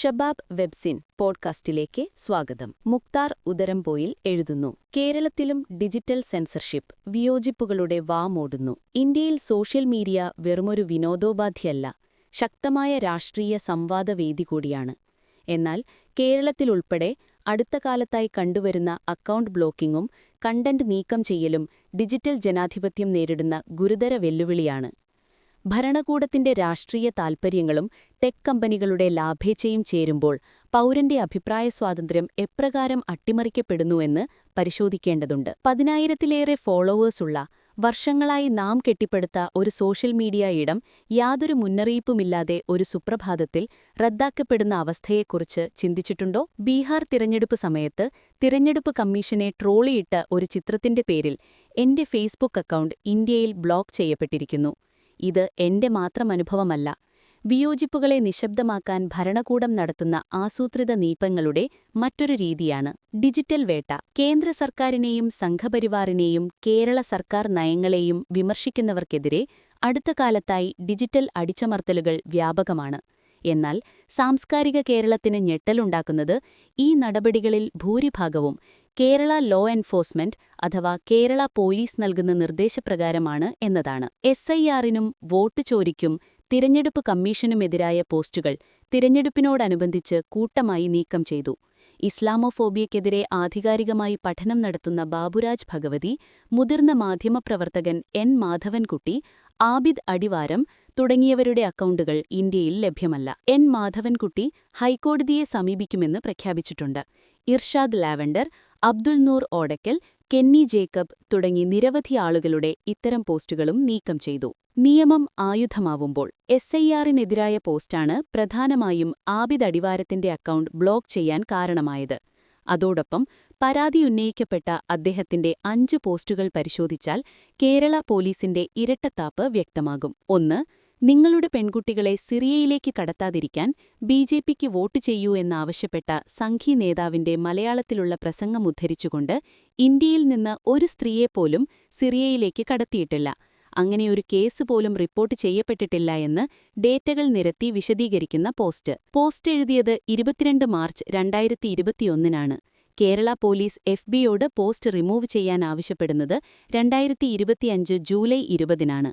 Shabab webzine പോഡ്കാസ്റ്റിലേക്ക് സ്വാഗതം. മുക്താർ ഉദരംപോയിൽ എഴുതുന്നു കേരളത്തിലും ഡിജിറ്റൽ സെൻസർഷിപ്പ് വിയോജിപ്പുകളുടെ വാമോടുന്നു. ഇന്ത്യയിൽ സോഷ്യൽ മീഡിയ വെറുമൊരു വിനോദോപാധിയല്ല ശക്തമായ രാഷ്ട്രീയ സംവാദവേദി കൂടിയാണ്. എന്നാൽ കേരളത്തിലുൾപ്പെടെ അടുത്ത കാലത്തായി കണ്ടുവരുന്ന അക്കൗണ്ട് ബ്ലോക്കിംഗും കണ്ടന്റ് നീക്കം ചെയ്യലും ഡിജിറ്റൽ ജനാധിപത്യം നേരിടുന്ന ഗുരുതര വെല്ലുവിളിയാണ്. ഭരണകൂടത്തിന്റെ രാഷ്ട്രീയ താൽപ്പര്യങ്ങളും ടെക് കമ്പനികളുടെ ലാഭേച്ഛയും ചേരുമ്പോൾ പൗരന്റെ അഭിപ്രായ സ്വാതന്ത്ര്യം എപ്രകാരം അട്ടിമറിക്കപ്പെടുന്നുവെന്ന് പരിശോധിക്കേണ്ടതുണ്ട്. പതിനായിരത്തിലേറെ ഫോളോവേഴ്സുള്ള വർഷങ്ങളായി നാം കെട്ടിപ്പടുത്ത ഒരു സോഷ്യൽ മീഡിയ ഇടം യാതൊരു മുന്നറിയിപ്പുമില്ലാതെ ഒരു സുപ്രഭാതത്തിൽ റദ്ദാക്കപ്പെടുന്ന അവസ്ഥയെക്കുറിച്ച് ചിന്തിച്ചിട്ടുണ്ടോ? ബീഹാർ തിരഞ്ഞെടുപ്പ് സമയത്ത് തിരഞ്ഞെടുപ്പ് കമ്മീഷനെ ട്രോളിയിട്ട ഒരു ചിത്രത്തിന്റെ പേരിൽ എന്റെ ഫേസ്ബുക്ക് അക്കൗണ്ട് ഇന്ത്യയിൽ ബ്ലോക്ക് ചെയ്യപ്പെട്ടിരിക്കുന്നു. ഇത് എന്റെ മാത്രം അനുഭവമല്ല. വിയോജിപ്പുകളെ നിശബ്ദമാക്കാൻ ഭരണകൂടം നടത്തുന്ന ആസൂത്രിത നീപ്പങ്ങളുടെ മറ്റൊരു രീതിയാണ് ഡിജിറ്റൽ വേട്ട. കേന്ദ്ര സർക്കാരിനെയും സംഘപരിവാറിനെയും കേരള സർക്കാർ നയങ്ങളെയും വിമർശിക്കുന്നവർക്കെതിരെ അടുത്ത കാലത്തായി ഡിജിറ്റൽ അടിച്ചമർത്തലുകൾ വ്യാപകമാണ്. എന്നാൽ സാംസ്കാരിക കേരളത്തിന് ഞെട്ടലുണ്ടാക്കുന്നത് ഈ നടപടികളിൽ ഭൂരിഭാഗവും കേരള ലോ എൻഫോഴ്സ്മെന്റ് അഥവാ കേരള പോലീസ് നൽകുന്ന നിർദ്ദേശപ്രകാരമാണ് എന്നതാണ്. എസ് ഐ ആറിനും വോട്ട് ചോരിക്കും തിരഞ്ഞെടുപ്പ് കമ്മീഷനുമെതിരായ പോസ്റ്റുകൾ തിരഞ്ഞെടുപ്പിനോടനുബന്ധിച്ച് കൂട്ടമായി നീക്കം ചെയ്തു. ഇസ്ലാമോഫോബിയയ്ക്കെതിരെ ആധികാരികമായി പഠനം നടത്തുന്ന ബാബുരാജ് ഭഗവതി മുതിർന്ന മാധ്യമപ്രവർത്തകൻ എൻ മാധവൻകുട്ടി ആബിദ് അടിവാരം തുടങ്ങിയവരുടെ അക്കൗണ്ടുകൾ ഇന്ത്യയിൽ ലഭ്യമല്ല. എൻ മാധവൻകുട്ടി ഹൈക്കോടതിയെ സമീപിക്കുമെന്ന് പ്രഖ്യാപിച്ചിട്ടുണ്ട്. ഇർഷാദ് ലാവൻഡർ അബ്ദുൽ നൂർ ഓടക്കൽ കെന്നി ജേക്കബ് തുടങ്ങി നിരവധി ആളുകളുടെ ഇത്തരം പോസ്റ്റുകളും നീക്കം ചെയ്തു. നിയമം ആയുധമാവുമ്പോൾ എസ് ഐ ആറിനെതിരായ പോസ്റ്റാണ് പ്രധാനമായും ആബിദ് അടിവാരത്തിന്റെ അക്കൗണ്ട് ബ്ലോക്ക് ചെയ്യാൻ കാരണമായത്. അതോടൊപ്പം പരാതി ഉന്നയിക്കപ്പെട്ട അദ്ദേഹത്തിന്റെ അഞ്ച് പോസ്റ്റുകൾ പരിശോധിച്ചാൽ കേരള പോലീസിന്റെ ഇരട്ടത്താപ്പ് വ്യക്തമാകും. ഒന്ന് നിങ്ങളുടെ പെൺകുട്ടികളെ സിറിയയിലേക്ക് കടത്താതിരിക്കാൻ ബി ജെ പിക്ക് വോട്ട് ചെയ്യൂ എന്നാവശ്യപ്പെട്ട സംഘി നേതാവിന്റെ മലയാളത്തിലുള്ള പ്രസംഗം ഉദ്ധരിച്ചുകൊണ്ട് ഇന്ത്യയിൽ നിന്ന് ഒരു സ്ത്രീയെപ്പോലും സിറിയയിലേക്ക് കടത്തിയിട്ടില്ല. അങ്ങനെയൊരു കേസ് പോലും റിപ്പോർട്ട് ചെയ്യപ്പെട്ടിട്ടില്ല എന്ന് ഡേറ്റകൾ നിരത്തി വിശദീകരിക്കുന്ന പോസ്റ്റ്. പോസ്റ്റ് എഴുതിയത് ഇരുപത്തിരണ്ട് മാർച്ച് രണ്ടായിരത്തി ഇരുപത്തിയൊന്നിനാണ് കേരള പോലീസ് എഫ് ബിയോട് പോസ്റ്റ് റിമൂവ് ചെയ്യാൻ ആവശ്യപ്പെടുന്നത് രണ്ടായിരത്തി ഇരുപത്തിയഞ്ച് ജൂലൈ ഇരുപതിനാണ്.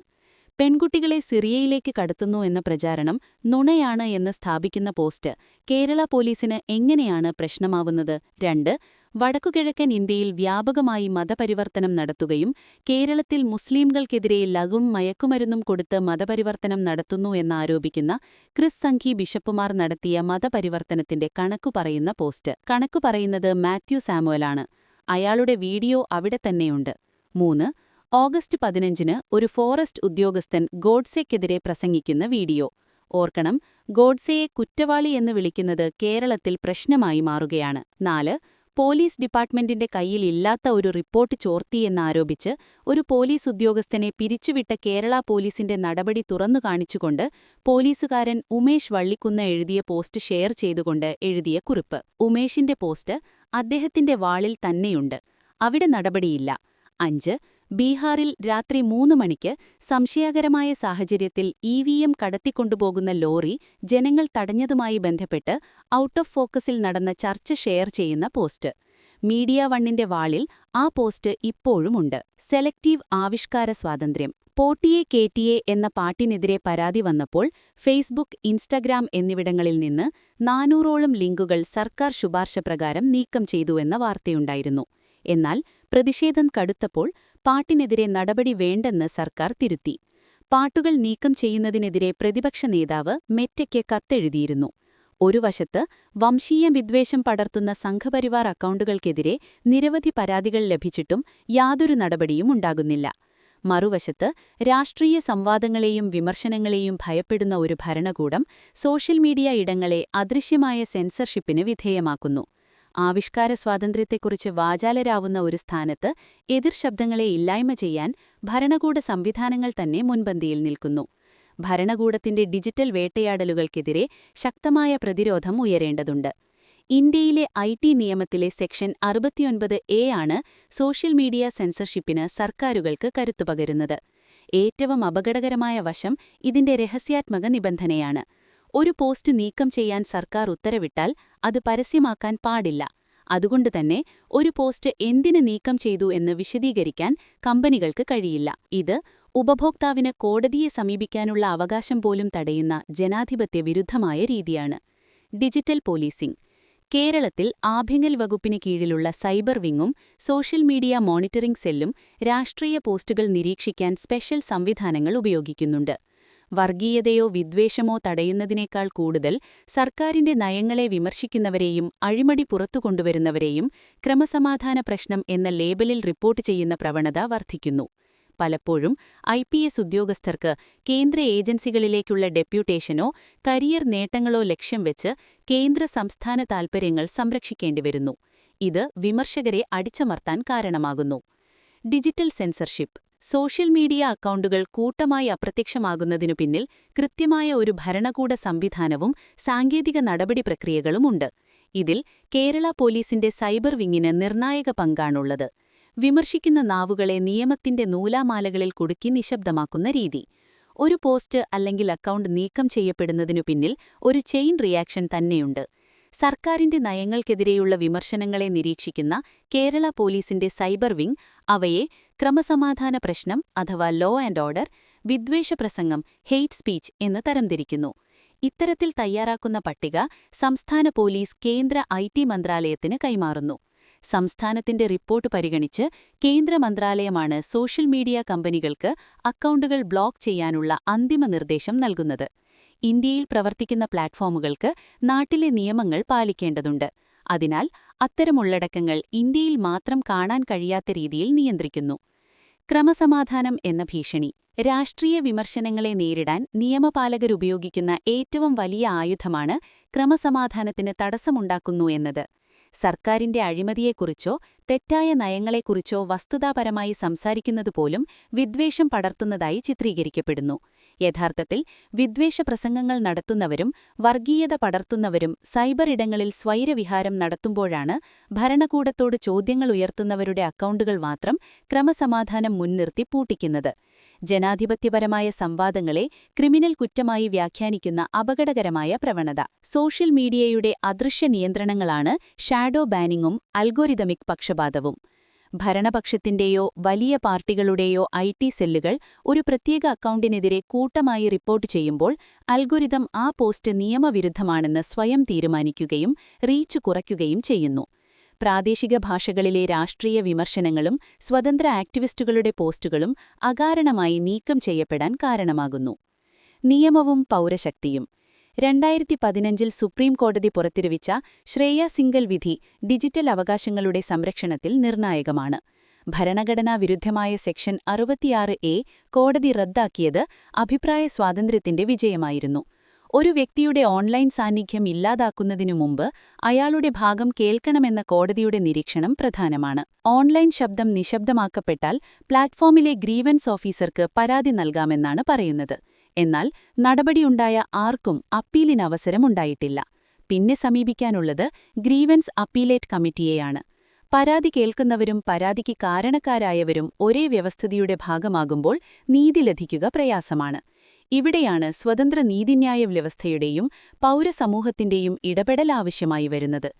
പെൺകുട്ടികളെ സിറിയയിലേക്ക് കടത്തുന്നു എന്ന പ്രചാരണം നുണയാണ് എന്ന് സ്ഥാപിക്കുന്ന പോസ്റ്റ് കേരള പോലീസിന് എങ്ങനെയാണ് പ്രശ്നമാവുന്നത്? രണ്ട് വടക്കുകിഴക്കൻ ഇന്ത്യയിൽ വ്യാപകമായി മതപരിവർത്തനം നടത്തുകയും കേരളത്തിൽ മുസ്ലിംകൾക്കെതിരെ ലഘും മയക്കുമരുന്നും കൊടുത്ത് മതപരിവർത്തനം നടത്തുന്നു എന്നാരോപിക്കുന്ന ക്രിസ് സംഘി ബിഷപ്പുമാർ നടത്തിയ മതപരിവർത്തനത്തിന്റെ കണക്കു പറയുന്ന പോസ്റ്റ്. കണക്കു പറയുന്നത് മാത്യു സാമുവലാണ്. അയാളുടെ വീഡിയോ അവിടെ തന്നെയുണ്ട്. മൂന്ന് ഓഗസ്റ്റ് പതിനഞ്ചിന് ഒരു ഫോറസ്റ്റ് ഉദ്യോഗസ്ഥൻ ഗോഡ്സെക്കെതിരെ പ്രസംഗിക്കുന്ന വീഡിയോ. ഓർക്കണം ഗോഡ്സെയെ കുറ്റവാളി എന്ന് വിളിക്കുന്നത് കേരളത്തിൽ പ്രശ്നമായി മാറുകയാണ്. നാല് പോലീസ് ഡിപ്പാർട്ട്മെന്റിന്റെ കയ്യിൽ ഇല്ലാത്ത ഒരു റിപ്പോർട്ട് ചോർത്തിയെന്നാരോപിച്ച് ഒരു പോലീസ് ഉദ്യോഗസ്ഥനെ പിരിച്ചുവിട്ട കേരള പോലീസിന്റെ നടപടി തുറന്നു കാണിച്ചുകൊണ്ട് പോലീസുകാരൻ ഉമേഷ് വള്ളിക്കുന്ന് എഴുതിയ പോസ്റ്റ് ഷെയർ ചെയ്തുകൊണ്ട് എഴുതിയ കുറിപ്പ്. ഉമേഷിന്റെ പോസ്റ്റ് അദ്ദേഹത്തിന്റെ വാളിൽ തന്നെയുണ്ട്. അവിടെ നടപടിയില്ല. അഞ്ച് ബീഹാറിൽ രാത്രി മൂന്ന് മണിക്ക് സംശയകരമായ സാഹചര്യത്തിൽ ഇ വി എം കടത്തിക്കൊണ്ടുപോകുന്ന ലോറി ജനങ്ങൾ തടഞ്ഞതുമായി ബന്ധപ്പെട്ട് ഔട്ട് ഓഫ് ഫോക്കസിൽ നടന്ന ചർച്ച ഷെയർ ചെയ്യുന്ന പോസ്റ്റ്. മീഡിയ വണ്ണിന്റെ വാളിൽ ആ പോസ്റ്റ് ഇപ്പോഴുമുണ്ട് സെലക്റ്റീവ് ആവിഷ്കാര സ്വാതന്ത്ര്യം. പോട്ടിയെ കേറ്റിയെ എന്ന പാട്ടിനെതിരെ പരാതി വന്നപ്പോൾ ഫേസ്ബുക്ക് ഇൻസ്റ്റഗ്രാം എന്നിവിടങ്ങളിൽ നിന്ന് നാനൂറോളം ലിങ്കുകൾ സർക്കാർ ശുപാർശ പ്രകാരം നീക്കം ചെയ്തുവെന്ന വാർത്തയുണ്ടായിരുന്നു. എന്നാൽ പ്രതിഷേധം കടുത്തപ്പോൾ പാട്ടിനെതിരെ നടപടി വേണ്ടെന്ന് സർക്കാർ തിരുത്തി. പാട്ടുകൾ നീക്കം ചെയ്യുന്നതിനെതിരെ പ്രതിപക്ഷ നേതാവ് മെറ്റയ്ക്ക് കത്തെഴുതിയിരുന്നു. ഒരു വശത്ത് വംശീയ വിദ്വേഷം പടർത്തുന്ന സംഘപരിവാർ അക്കൗണ്ടുകൾക്കെതിരെ നിരവധി പരാതികൾ ലഭിച്ചിട്ടും യാതൊരു നടപടിയും ഉണ്ടാകുന്നില്ല. മറുവശത്ത് രാഷ്ട്രീയ സംവാദങ്ങളെയും വിമർശനങ്ങളെയും ഭയപ്പെടുന്ന ഒരു ഭരണകൂടം സോഷ്യൽ മീഡിയ ഇടങ്ങളെ അദൃശ്യമായ സെൻസർഷിപ്പിന് വിധേയമാക്കുന്നു. ആവിഷ്കാര സ്വാതന്ത്ര്യത്തെക്കുറിച്ച് വാചാലരാവുന്ന ഒരു സ്ഥാനത്ത് എതിർ ശബ്ദങ്ങളെ ഇല്ലായ്മ ചെയ്യാൻ ഭരണകൂട സംവിധാനങ്ങൾ തന്നെ മുൻപന്തിയിൽ നിൽക്കുന്നു. ഭരണകൂടത്തിന്റെ ഡിജിറ്റൽ വേട്ടയാടലുകൾക്കെതിരെ ശക്തമായ പ്രതിരോധം ഉയരേണ്ടതുണ്ട്. ഇന്ത്യയിലെ ഐ ടി നിയമത്തിലെ സെക്ഷൻ അറുപത്തിയൊൻപത് എ ആണ് സോഷ്യൽ മീഡിയ സെൻസർഷിപ്പിന് സർക്കാരുകൾക്ക് കരുത്തുപകരുന്നത് ഏറ്റവും അപകടകരമായ വശം ഇതിന്റെ രഹസ്യാത്മക നിബന്ധനയാണ്. ഒരു പോസ്റ്റ് നീക്കം ചെയ്യാൻ സർക്കാർ ഉത്തരവിട്ടാൽ അത് പരസ്യമാക്കാൻ പാടില്ല. അതുകൊണ്ടുതന്നെ ഒരു പോസ്റ്റ് എന്തിന് നീക്കം ചെയ്തു എന്ന് വിശദീകരിക്കാൻ കമ്പനികൾക്ക് കഴിയില്ല. ഇത് ഉപഭോക്താവിന് കോടതിയെ സമീപിക്കാനുള്ള അവകാശം പോലും തടയുന്ന ജനാധിപത്യ വിരുദ്ധമായ രീതിയാണ്. Digital policing. കേരളത്തിൽ ആഭ്യങ്ങൽ വകുപ്പിന് കീഴിലുള്ള സൈബർ വിങ്ങും സോഷ്യൽ മീഡിയ മോണിറ്ററിംഗ് സെല്ലും രാഷ്ട്രീയ പോസ്റ്റുകൾ നിരീക്ഷിക്കാൻ സ്പെഷ്യൽ സംവിധാനങ്ങൾ ഉപയോഗിക്കുന്നുണ്ട്. വർഗീയതയോ വിദ്വേഷമോ തടയുന്നതിനേക്കാൾ കൂടുതൽ സർക്കാരിന്റെ നയങ്ങളെ വിമർശിക്കുന്നവരെയും അഴിമടി പുറത്തുകൊണ്ടുവരുന്നവരെയും ക്രമസമാധാന പ്രശ്നം എന്ന ലേബലിൽ റിപ്പോർട്ട് ചെയ്യുന്ന പ്രവണത വർദ്ധിക്കുന്നു പലപ്പോഴും ഐ പി എസ് ഉദ്യോഗസ്ഥർക്ക് കേന്ദ്ര ഏജൻസികളിലേക്കുള്ള ഡെപ്യൂട്ടേഷനോ കരിയർ നേട്ടങ്ങളോ ലക്ഷ്യം വെച്ച് കേന്ദ്ര സംസ്ഥാന താൽപ്പര്യങ്ങൾ സംരക്ഷിക്കേണ്ടിവരുന്നു. ഇത് വിമർശകരെ അടിച്ചമർത്താൻ കാരണമാകുന്നു. ഡിജിറ്റൽ സെൻസർഷിപ്പ് സോഷ്യൽ മീഡിയ അക്കൗണ്ടുകൾ കൂട്ടമായി അപ്രത്യക്ഷമാകുന്നതിനു പിന്നിൽ കൃത്യമായ ഒരു ഭരണകൂട സംവിധാനവും സാങ്കേതിക നടപടി പ്രക്രിയകളുമുണ്ട്. ഇതിൽ കേരള പോലീസിന്റെ സൈബർ വിങ്ങിന് നിർണായക പങ്കാണുള്ളത്. വിമർശിക്കുന്ന നാവുകളെ നിയമത്തിന്റെ നൂലാമാലകളിൽ കുടുക്കി നിശബ്ദമാക്കുന്ന രീതി. ഒരു പോസ്റ്റ് അല്ലെങ്കിൽ അക്കൗണ്ട് നീക്കം ചെയ്യപ്പെടുന്നതിനു പിന്നിൽ ഒരു ചെയിൻ റിയാക്ഷൻ തന്നെയുണ്ട്. സർക്കാരിന്റെ നയങ്ങൾക്കെതിരെയുള്ള വിമർശനങ്ങളെ നിരീക്ഷിക്കുന്ന കേരള പോലീസിന്റെ സൈബർ വിംഗ് അവയെ ക്രമസമാധാന പ്രശ്നം അഥവാ ലോ ആൻഡ് ഓർഡർ വിദ്വേഷ പ്രസംഗം ഹെയ്റ്റ് സ്പീച്ച് എന്ന് തരംതിരിക്കുന്നു. ഇത്തരത്തിൽ തയ്യാറാക്കുന്ന പട്ടിക സംസ്ഥാന പോലീസ് കേന്ദ്ര ഐ മന്ത്രാലയത്തിന് കൈമാറുന്നു. സംസ്ഥാനത്തിന്റെ റിപ്പോർട്ട് പരിഗണിച്ച് കേന്ദ്ര മന്ത്രാലയമാണ് സോഷ്യൽ മീഡിയ കമ്പനികൾക്ക് അക്കൗണ്ടുകൾ ബ്ലോക്ക് ചെയ്യാനുള്ള അന്തിമ നിർദ്ദേശം നൽകുന്നത്. ഇന്ത്യയിൽ പ്രവർത്തിക്കുന്ന പ്ലാറ്റ്ഫോമുകൾക്ക് നാട്ടിലെ നിയമങ്ങൾ പാലിക്കേണ്ടതുണ്ട്. അതിനാൽ അത്തരമുള്ളടക്കങ്ങൾ ഇന്ത്യയിൽ മാത്രം കാണാൻ കഴിയാത്ത രീതിയിൽ നിയന്ത്രിക്കുന്നു. ക്രമസമാധാനം എന്ന ഭീഷണി രാഷ്ട്രീയ വിമർശനങ്ങളെ നേരിടാൻ നിയമപാലകരുപയോഗിക്കുന്ന ഏറ്റവും വലിയ ആയുധമാണ് ക്രമസമാധാനത്തിന് തടസ്സമുണ്ടാക്കുന്നു എന്നത്. സർക്കാരിന്റെ അഴിമതിയെക്കുറിച്ചോ തെറ്റായ നയങ്ങളെക്കുറിച്ചോ വസ്തുതാപരമായി സംസാരിക്കുന്നതുപോലും വിദ്വേഷം പടർത്തുന്നതായി ചിത്രീകരിക്കപ്പെടുന്നു. യഥാർത്ഥത്തിൽ വിദ്വേഷ പ്രസംഗങ്ങൾ നടത്തുന്നവരും വർഗീയത പടർത്തുന്നവരും സൈബർ ഇടങ്ങളിൽ സ്വൈരവിഹാരം നടത്തുമ്പോഴാണ് ഭരണകൂടത്തോട് ചോദ്യങ്ങൾ ഉയർത്തുന്നവരുടെ അക്കൗണ്ടുകൾ മാത്രം ക്രമസമാധാനം മുൻനിർത്തി പൂട്ടിക്കുന്നത്. ജനാധിപത്യപരമായ സംവാദങ്ങളെ ക്രിമിനൽ കുറ്റമായി വ്യാഖ്യാനിക്കുന്ന അപകടകരമായ പ്രവണത. സോഷ്യൽ മീഡിയയുടെ അദൃശ്യ നിയന്ത്രണങ്ങളാണ് ഷാഡോ ബാനിങ്ങും അൽഗോരിതമിക് പക്ഷപാതവും. ഭരണപക്ഷത്തിന്റെയോ വലിയ പാർട്ടികളുടെയോ ഐ ടി സെല്ലുകൾ ഒരു പ്രത്യേക അക്കൗണ്ടിനെതിരെ കൂട്ടമായി റിപ്പോർട്ട് ചെയ്യുമ്പോൾ അൽഗുരിതം ആ പോസ്റ്റ് നിയമവിരുദ്ധമാണെന്ന് സ്വയം തീരുമാനിക്കുകയും റീച്ച് കുറയ്ക്കുകയും ചെയ്യുന്നു. പ്രാദേശിക ഭാഷകളിലെ രാഷ്ട്രീയ വിമർശനങ്ങളും സ്വതന്ത്ര ആക്ടിവിസ്റ്റുകളുടെ പോസ്റ്റുകളും അകാരണമായി നീക്കം ചെയ്യപ്പെടാൻ കാരണമാകുന്നു. നിയമവും പൗരശക്തിയും രണ്ടായിരത്തി പതിനഞ്ചിൽ സുപ്രീം കോടതി പുറത്തിരുവിച്ച ശ്രേയ സിംഗൽ വിധി ഡിജിറ്റൽ അവകാശങ്ങളുടെ സംരക്ഷണത്തിൽ നിർണായകമാണ്. ഭരണഘടനാ വിരുദ്ധമായ സെക്ഷൻ അറുപത്തിയാറ് എ കോടതി റദ്ദാക്കിയത് അഭിപ്രായ സ്വാതന്ത്ര്യത്തിന്റെ വിജയമായിരുന്നു. ഒരു വ്യക്തിയുടെ ഓൺലൈൻ സാന്നിധ്യം ഇല്ലാതാക്കുന്നതിനു മുമ്പ് അയാളുടെ ഭാഗം കേൾക്കണമെന്ന കോടതിയുടെ നിരീക്ഷണം പ്രധാനമാണ്. ഓൺലൈൻ ശബ്ദം നിശബ്ദമാക്കപ്പെട്ടാൽ പ്ലാറ്റ്ഫോമിലെ ഗ്രീവൻസ് ഓഫീസർക്ക് പരാതി നൽകാമെന്നാണ് പറയുന്നത്. എന്നാൽ നടപടിയുണ്ടായ ആർക്കും അപ്പീലിന് അവസരമുണ്ടായിട്ടില്ല പിന്നെ സമീപിക്കാനുള്ളത് ഗ്രീവൻസ് അപ്പീലേറ്റ് കമ്മിറ്റിയെയാണ്. പരാതി കേൾക്കുന്നവരും പരാതിക്ക് കാരണക്കാരായവരും ഒരേ വ്യവസ്ഥിതിയുടെ ഭാഗമാകുമ്പോൾ നീതി ലഭിക്കുക പ്രയാസമാണ്. ഇവിടെയാണ് സ്വതന്ത്ര നീതിന്യായ വ്യവസ്ഥയുടെയും പൗരസമൂഹത്തിന്റെയും ഇടപെടൽ ആവശ്യമായി വരുന്നത്.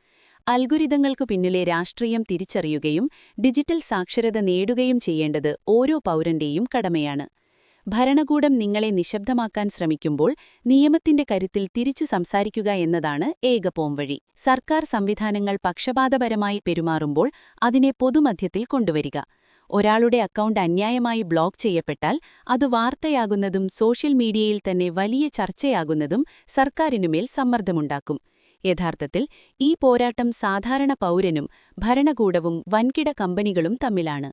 അൽഗുരിതങ്ങൾക്കു പിന്നിലെ രാഷ്ട്രീയം തിരിച്ചറിയുകയും ഡിജിറ്റൽ സാക്ഷരത നേടുകയും ചെയ്യേണ്ടത് ഓരോ പൗരന്റെയും കടമയാണ്. ഭരണകൂടം നിങ്ങളെ നിശബ്ദമാക്കാൻ ശ്രമിക്കുമ്പോൾ നിയമത്തിന്റെ കരുത്തിൽ തിരിച്ചു സംസാരിക്കുക എന്നതാണ് ഏക പോംവഴി സർക്കാർ സംവിധാനങ്ങൾ പക്ഷപാതപരമായി പെരുമാറുമ്പോൾ അതിനെ പൊതുമധ്യത്തിൽ കൊണ്ടുവരിക. ഒരാളുടെ അക്കൗണ്ട് അന്യായമായി ബ്ലോക്ക് ചെയ്യപ്പെട്ടാൽ അത് വാർത്തയാകുന്നതും സോഷ്യൽ മീഡിയയിൽ തന്നെ വലിയ ചർച്ചയാകുന്നതും സർക്കാരിനുമേൽ സമ്മർദ്ദമുണ്ടാക്കും. യഥാർത്ഥത്തിൽ ഈ പോരാട്ടം സാധാരണ പൗരനും ഭരണകൂടവും വൻകിട കമ്പനികളും തമ്മിലാണ്.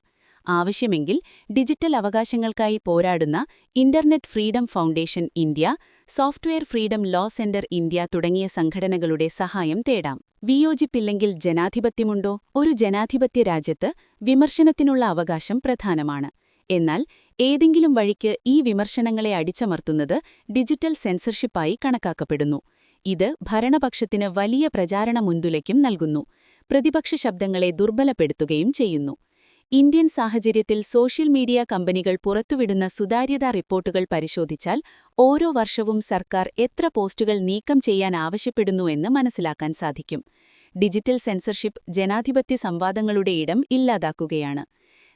ആവശ്യമെങ്കിൽ ഡിജിറ്റൽ അവകാശങ്ങൾക്കായി പോരാടുന്ന internet freedom foundation India software freedom law centre India തുടങ്ങിയ സംഘടനകളുടെ സഹായം തേടാം. വിയോജിപ്പില്ലെങ്കിൽ ജനാധിപത്യമുണ്ടോ? ഒരു ജനാധിപത്യ രാജ്യത്ത് വിമർശനത്തിനുള്ള അവകാശം പ്രധാനമാണ്. എന്നാൽ ഏതെങ്കിലും വഴിക്ക് ഈ വിമർശനങ്ങളെ അടിച്ചമർത്തുന്നത് ഡിജിറ്റൽ സെൻസർഷിപ്പായി കണക്കാക്കപ്പെടുന്നു. ഇത് ഭരണപക്ഷത്തിന് വലിയ പ്രചാരണ മുൻതുലയ്ക്കും നൽകുന്നു. പ്രതിപക്ഷ ശബ്ദങ്ങളെ ദുർബലപ്പെടുത്തുകയും ചെയ്യുന്നു. ഇന്ത്യൻ സാഹചര്യത്തിൽ സോഷ്യൽ മീഡിയ കമ്പനികൾ പുറത്തുവിടുന്ന സുതാര്യതാ റിപ്പോർട്ടുകൾ പരിശോധിച്ചാൽ ഓരോ വർഷവും സർക്കാർ എത്ര പോസ്റ്റുകൾ നീക്കം ചെയ്യാൻ ആവശ്യപ്പെടുന്നുവെന്ന് മനസ്സിലാക്കാൻ സാധിക്കും. ഡിജിറ്റൽ സെൻസർഷിപ്പ് ജനാധിപത്യ സംവാദങ്ങളുടെ ഇടം ഇല്ലാതാക്കുകയാണ്.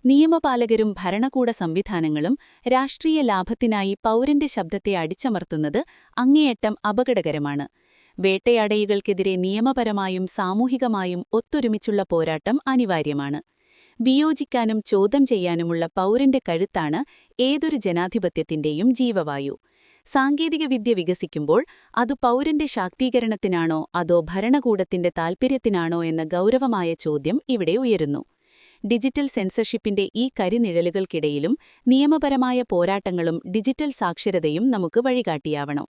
നിയമപാലകരും ഭരണകൂട സംവിധാനങ്ങളും രാഷ്ട്രീയ ലാഭത്തിനായി പൗരന്റെ ശബ്ദത്തെ അടിച്ചമർത്തുന്നത് അങ്ങേയറ്റം അപകടകരമാണ്. വേട്ടയാടയികൾക്കെതിരെ നിയമപരമായും സാമൂഹികമായും ഒത്തൊരുമിച്ചുള്ള പോരാട്ടം അനിവാര്യമാണ്. വിയോജിക്കാനും ചോദ്യം ചെയ്യാനുമുള്ള പൗരന്റെ കഴുത്താണ് ഏതൊരു ജനാധിപത്യത്തിന്റെയും ജീവവായു. സാങ്കേതികവിദ്യ വികസിക്കുമ്പോൾ അത് പൗരന്റെ ശാക്തീകരണത്തിനാണോ അതോ ഭരണകൂടത്തിന്റെ താൽപ്പര്യത്തിനാണോ എന്ന ഗൗരവമായ ചോദ്യം ഇവിടെ ഉയരുന്നു. ഡിജിറ്റൽ സെൻസർഷിപ്പിന്റെ ഈ കരിനിഴലുകൾക്കിടയിലും നിയമപരമായ പോരാട്ടങ്ങളും ഡിജിറ്റൽ സാക്ഷരതയും നമുക്ക് വഴികാട്ടിയാവണം.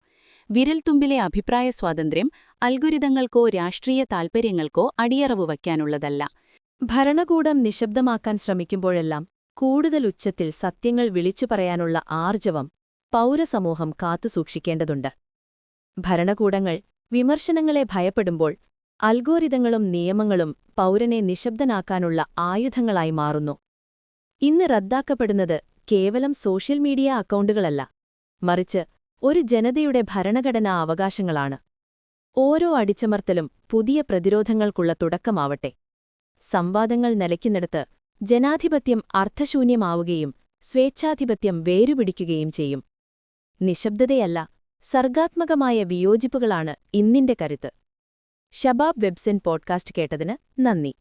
വിരൽത്തുമ്പിലെ അഭിപ്രായ സ്വാതന്ത്ര്യം അൽഗുരിതങ്ങൾക്കോ രാഷ്ട്രീയ താൽപ്പര്യങ്ങൾക്കോ അടിയറവ് വയ്ക്കാനുള്ളതല്ല. ഭരണകൂടം നിശബ്ദമാക്കാൻ ശ്രമിക്കുമ്പോഴെല്ലാം കൂടുതൽ ഉച്ചത്തിൽ സത്യങ്ങൾ വിളിച്ചു പറയാനുള്ള ആർജവം പൗരസമൂഹം കാത്തുസൂക്ഷിക്കേണ്ടതുണ്ട് ഭരണകൂടങ്ങൾ വിമർശനങ്ങളെ ഭയപ്പെടുമ്പോൾ അൽഗോരിതങ്ങളും നിയമങ്ങളും പൗരനെ നിശബ്ദനാക്കാനുള്ള ആയുധങ്ങളായി മാറുന്നു. ഇന്ന് റദ്ദാക്കപ്പെടുന്നത് കേവലം സോഷ്യൽ മീഡിയ അക്കൗണ്ടുകളല്ല മറിച്ച് ഒരു ജനതയുടെ ഭരണഘടനാ അവകാശങ്ങളാണ്. ഓരോ അടിച്ചമർത്തലും പുതിയ പ്രതിരോധങ്ങൾക്കുള്ള തുടക്കമാവട്ടെ. സംവാദങ്ങൾ നിലയ്ക്കുന്നിടത്ത് ജനാധിപത്യം അർത്ഥശൂന്യമാവുകയും സ്വേച്ഛാധിപത്യം വേരുപിടിക്കുകയും ചെയ്യും. നിശബ്ദതയല്ല സർഗാത്മകമായ വിയോജിപ്പുകളാണ് ഇന്നിന്റെ കരുത്ത്. ഷബാബ് വെബ്സെൻ പോഡ്കാസ്റ്റ് കേട്ടതിന് നന്ദി.